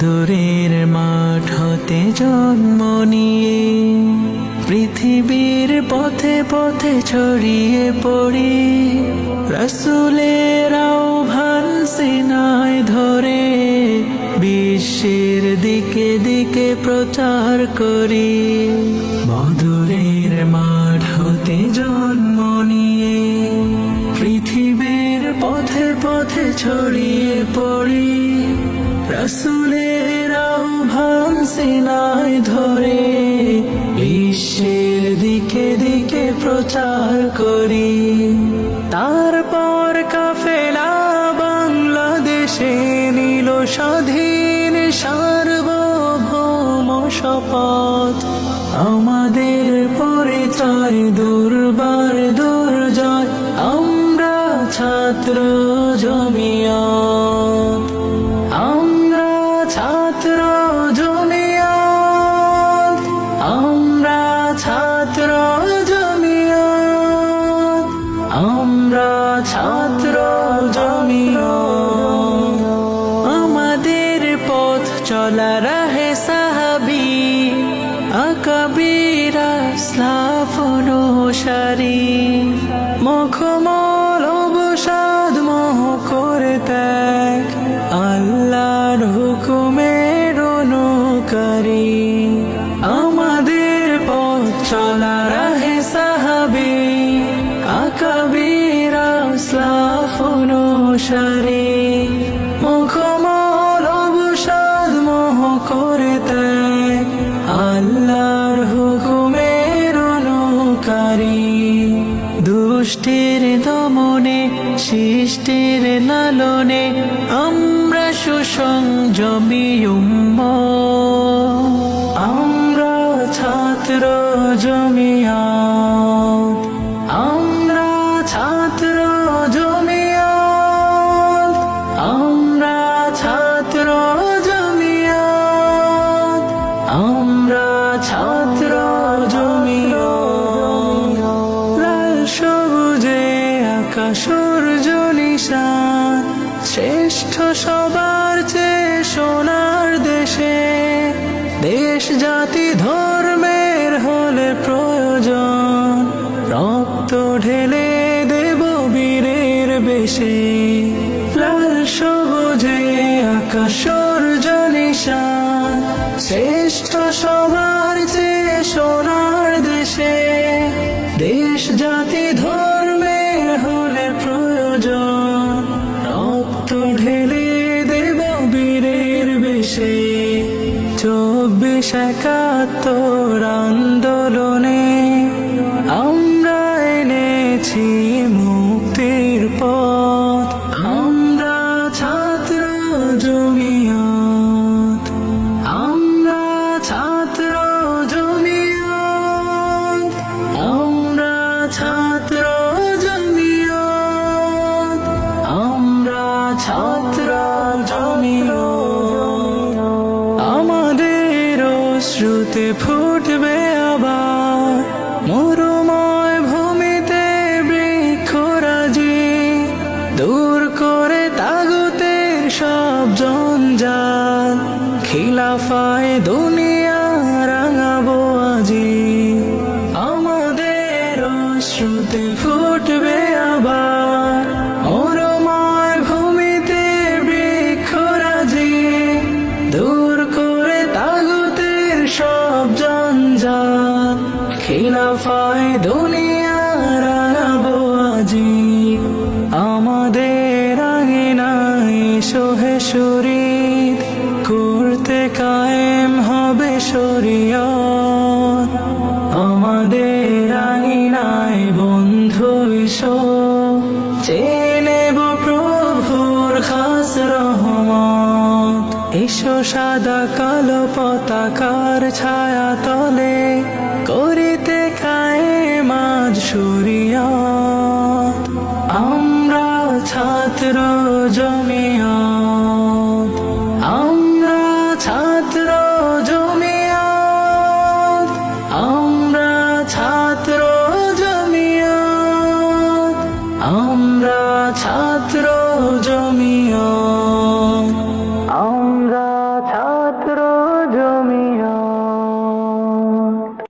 দূরের মাঠ হতে জন্ম নিয়ে, পৃথিবীর পথে পথে ছড়িয়ে পড়ি। রসুলের আহ্বান সিনায় ধরে, বিশ্বের দিকে দিকে প্রচার করি। মধুরের মাঠ হতে জন্ম নিয়ে, পৃথিবীর পথে পথে ছড়িয়ে রসুলের আহ্বান ধরে, বিশ্বের দিকে দিকে প্রচার করি। তারপর কাফেলা বাংলাদেশে নিল স্বাধীন সার্বভৌম শপথ। আমাদের পরিচয় দুর্বার দুর্জয়, আমরা ছাত্র রাহে সাহাবি আকাবিরা সারি মুখমল অবসাদ মোহ করে ত্যাগ আল্লাহর হুকুমের অনুকারী আমাদের পথ চলা রাহে সাহাবি আকাবিরা সারি মুখমল করে ত্যাগ আল্লাহর হুকুমের অনুকারী। দুষ্টের দমনে, সৃষ্টির লালনে আমরা সুসংযমী উম্মত। আমরা ছাত্র জমিয়াত আমরা ছাত্র জমিয়াত আমরা ছাত্র আকাশর জলিশান শ্রেষ্ঠ সবার চেয়ে সোনার দেশে। দেশ জাতি ধর্মের হলে প্রয়োজন, রক্ত ঢেলে দেব বীরের বেশে। লাল সবুজে আকাশর জলিশান শ্রেষ্ঠ সবার চেয়ে সোনার দেশে। দেশ জাতি ধর্মের চব্বিশ একাত্তর আন্দোলনে আমরা এনেছি মুক্তির পথ। আমাদের শ্রুতে ফুটবে আবার মরুময় ভূমিতে বৃক্ষরাজি দূর করে তাগুতের সব জঞ্জাল খিলাফায় দুনিয়া এসো সাদা কালো পতাকার ছায়া তলে করিতে খায় মাঝ সরিয়া। আমরা ছাত্র জমিয়া আমরা ছাত্র জমিয়া আমরা ছাত্র জমিয়া আমরা ছাত্র জমিয়া